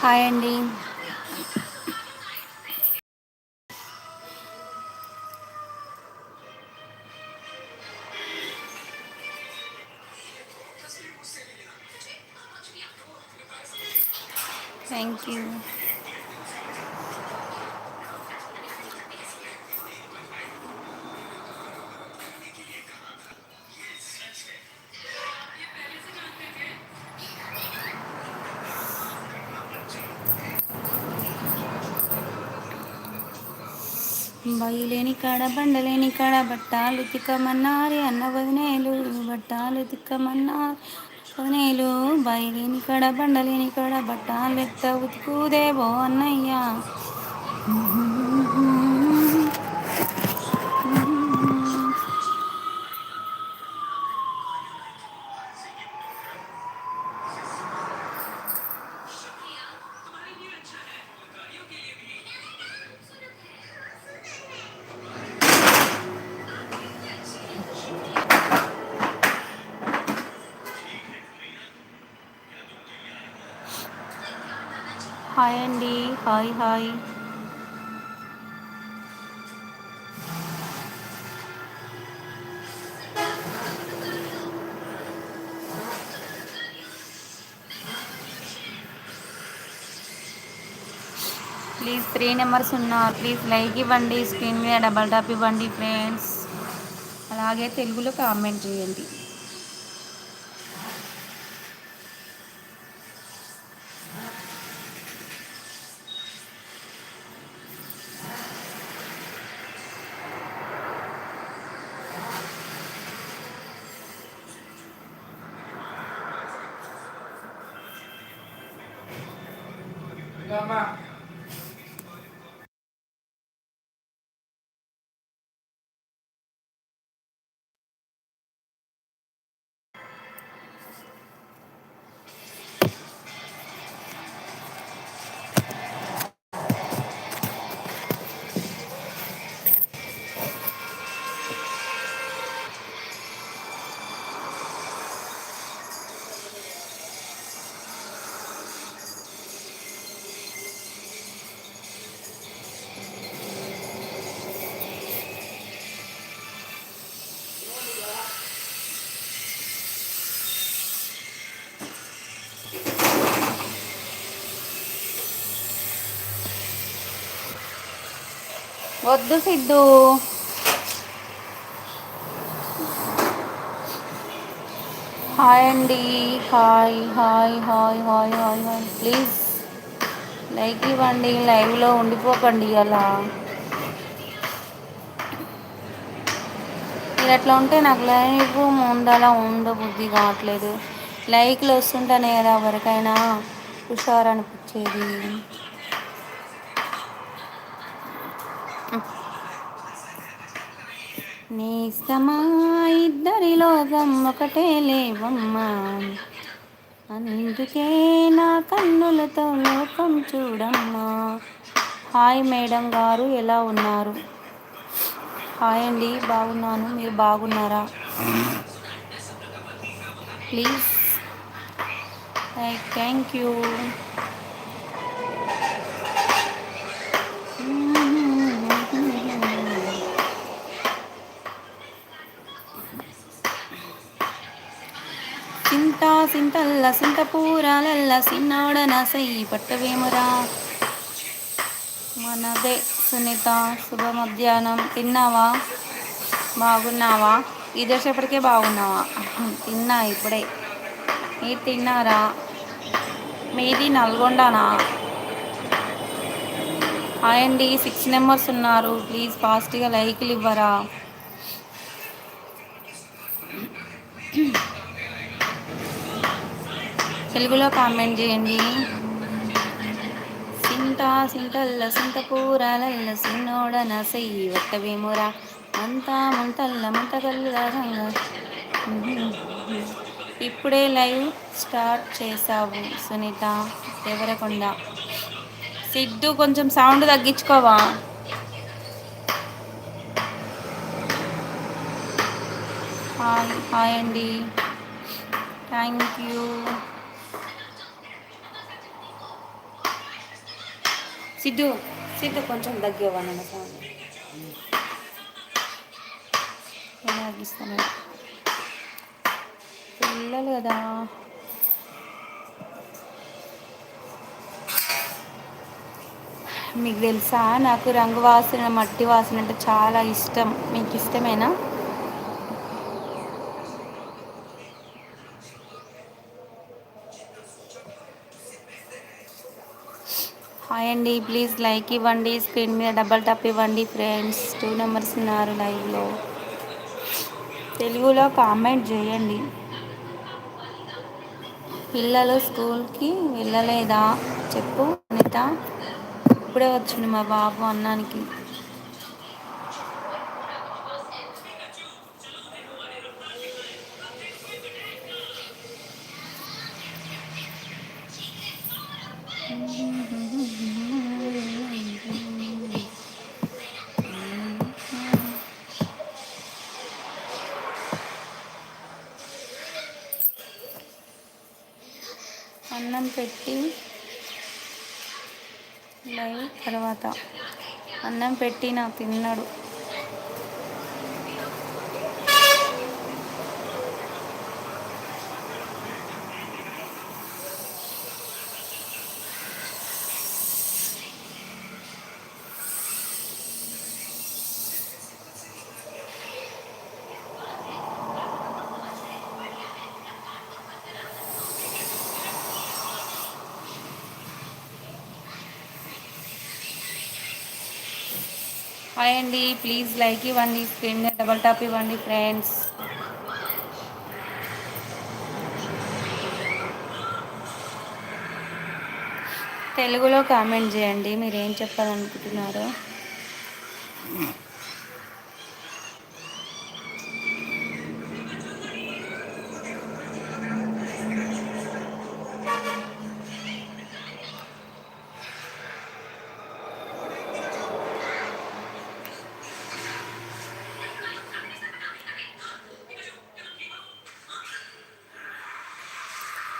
Hi అండి thank you బయలేని కాడ బండలేని కాడ బట్టాలు తిక్కమన్నారు. అన్న వదినేలు బట్టాలు తిక్కమన్నారు. వదినేలు బయలేని కాడ బండలేని కాడ బట్టాలు ఎత్త ఉతుకుదేవో అన్నయ్య. హాయ్ అండి. Hi hi. Please three numbers ఉన్నారు ప్లీజ్ లైక్ ఇవ్వండి. స్క్రీన్ మీద డబల్ టాప్ ఇవ్వండి ఫ్రెండ్స్ అలాగే తెలుగులో కామెంట్ చేయండి. 慢慢 వద్దు సిద్ధు. హాయ్ అండి. Hi hi hi hi hi hi. Please. Like ఇవ్వండి. లైవ్లో ఉండిపోకండి అలా. మీరు అట్లా ఉంటే నాకు లైవ్ ఉండాలా ఉండబుద్ధి కావట్లేదు. లైక్లు వస్తుంటేనే కదా ఎవరికైనా హుషారు అనిపించేది నేస్తమా ఇద్దరి లోకం ఒకటే లేవమ్మా. అందుకే నా కన్నులతో లోకం చూడమ్మా. హాయ్ మేడం గారు ఎలా ఉన్నారు? హాయ్ అండి బాగున్నాను. మీరు బాగున్నారా? ప్లీజ్. Thank you. సింత సింతల్ల సింత పూరాలల్ల సై పట్టవేమురా. మనదే సునీత శుభ మధ్యాహ్నం తిన్నావా? బాగున్నావా? ఇదేసేపటికే బాగున్నావా? తిన్నా ఇప్పుడే. మీరు తిన్నారా? మీది నల్గొండనా? హాయ్ అండి సిక్స్ నెంబర్స్ ఉన్నారు ప్లీజ్ ఫాస్ట్గా లైక్లు ఇవ్వరా? తెలుగులో కామెంట్ చేయండి. సింత సింటల్ల సింత కూరలల్ల సిన్నోడన సెయ్యి వట్టవేమురా అంతా ముంతల్ల ముంతకల్ల ఇప్పుడే లైవ్ స్టార్ట్ చేసావు సునీత దేవరకొండ. సిద్ధు కొంచెం సౌండ్ తగ్గించుకోవా? హాయ్ హాయ్ అండి. Thank you. సిద్ధు సిద్ధు కొంచెం దగ్గరవ్వనన్న ఫోన్ ఎలాగిస్తాను పిల్లలు కదా. మీకు తెలుసా? నాకు రంగు వాసన మట్టి వాసన అంటే చాలా ఇష్టం. మీకు ఇష్టమేనా? హాయ్ అండి. ప్లీజ్ లైక్ ఇవ్వండి. స్క్రీన్ మీద డబల్ టాప్ ఇవ్వండి ఫ్రెండ్స్. టూ నెంబర్స్ ఉన్నారు లైవ్లో. తెలుగులో కామెంట్ చేయండి. పిల్లలు స్కూల్కి వెళ్ళలేదా? చెప్పు అనిత. ఇప్పుడే వచ్చింది మా బాబు అన్నానికి. అన్నం పెట్టి తిన్నాడు. హాయ్ అండి ప్లీజ్ లైక్ ఇవ్వండి స్క్రీన్ డబల్ టాప్ ఇవ్వండి ఫ్రెండ్స్ తెలుగులో కామెంట్ చేయండి మీరు ఏం చెప్పాలనుకుంటున్నారో?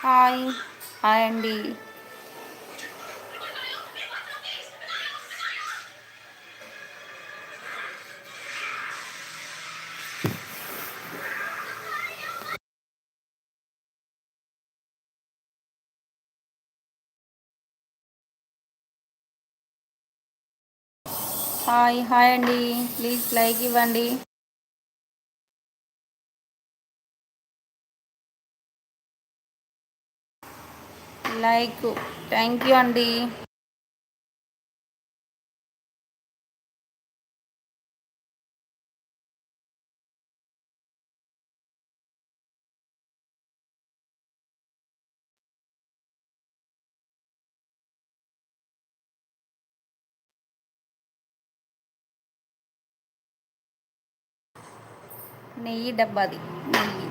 హాయ్. హాయ్ అండి. హాయ్ హాయ్ అండి. ప్లీజ్ లైక్ ఇవ్వండి. లైక్. థ్యాంక్ యూ అండి. నెయ్యి డబ్బాది. నెయ్యి.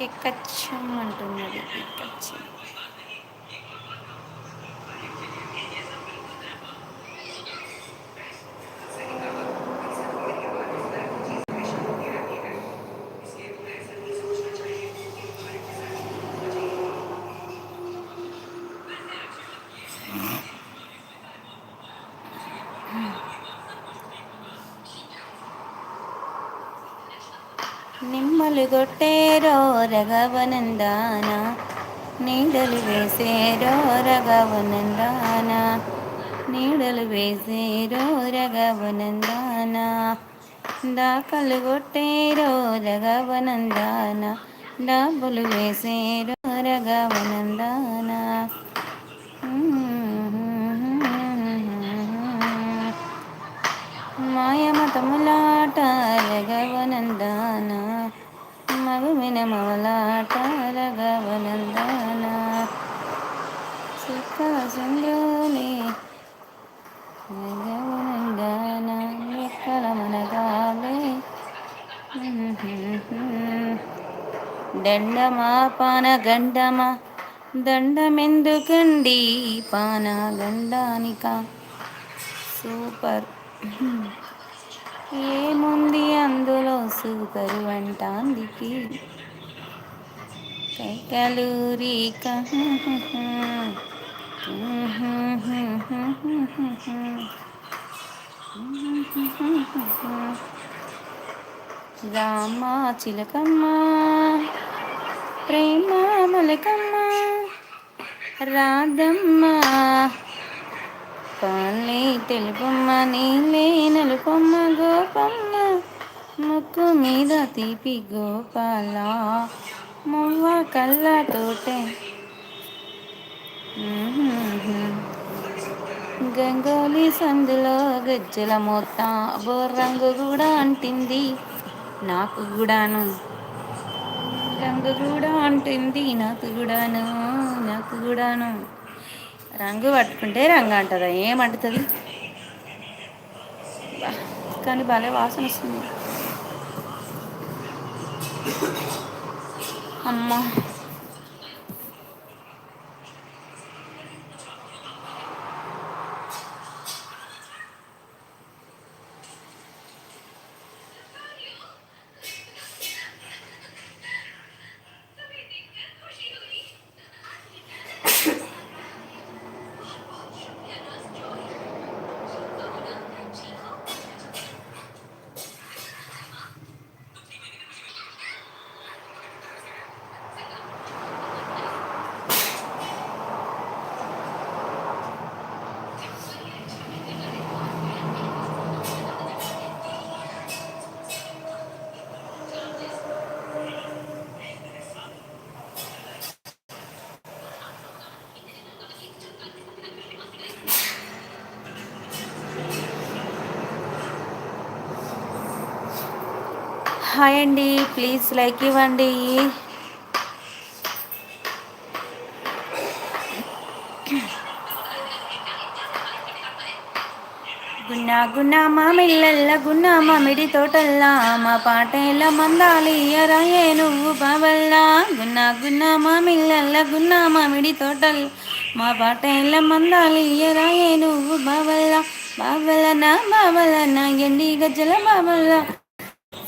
ఎక్కచ్చం అంటున్నది కిక్కచ్చం. మలుగొట్టేరో కొట్టేరో రఘవనందాన నీడలు వేసేరో రఘవనందాన నీడలు వేసేరో రఘవనందాన దాకలు కొట్టేరో రగవనందాన డబ్బులు వేసేరో రగవనందాన మాయమతములాట రగవనందాన మగుమిన మమలాట రగవనందాన సుఖ సుందోని రగవనందాన ఎక్కడ మనగాలే దండమా పాన గండమా దండమెందుకండి పాన గండానిక సూపర్ సూపర్ వంటాందికి కైకలూరిక రామ చిలకమ్మ ప్రేమ మలకమ్మ రాధమ్మ. పాలే తెలుపమ్మ నీలే నలుపమ్మ గోపమ్మ. ముక్కు మీద తీపి గోపాల మువ్వ కళ్ళతోటే. గంగోలి సందులో గజ్జల మూత బోర్రంగు కూడా అంటింది నాకు కూడాను రంగు కూడా అంటుంది నాకు కూడాను నాకు కూడాను రంగు పట్టుకుంటే రంగు అంటుందా? ఏమంటుంది కానీ భలే వాసన వస్తుంది. అమ్మ హాయ్ అండి. ప్లీజ్ లైక్ ఇవ్వండి. గున్నా గున్నా మామిళ్ళల్ల గున్నా మామిడి తోటల్లా మా పాటేల మందాలి అరయే నువ్వు బావల్లా. గున్నా గున్నా మామిళ్ళల్ల గున్నా మామిడి తోటల్ మా పాటేల మందాలి అరయే నువ్వు బావల్లా. బావలనా బావలనా ఎండి గజ్జల బావల్లా.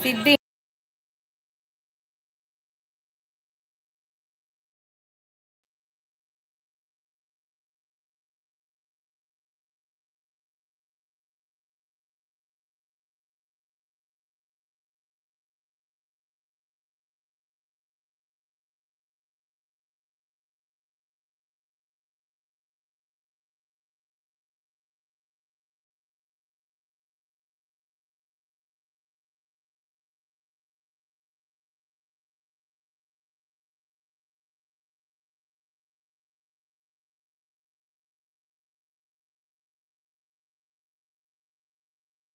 సిద్ధి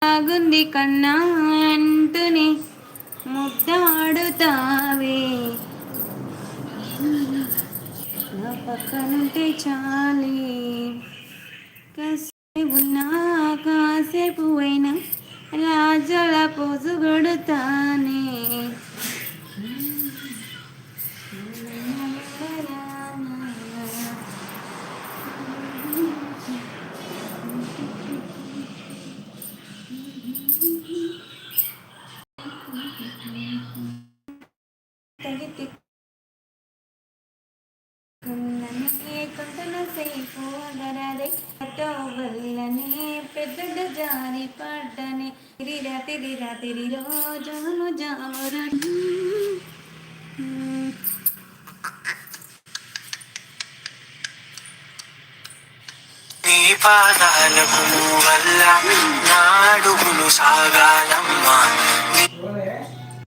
బాగుంది కన్నా అంటుని ముద్దాడుతావే. నా పక్కనుంటే చాలే. కాసేపు ఉన్నా కాసేపు అయినా రాజల పోజు పెద్దగా జారి పడ్డని. తిరిరా తిరిరా తిరిరో జాము జామురా నీ పాదాలకు వల్ల నాడుగులు సాగాలమ్మా.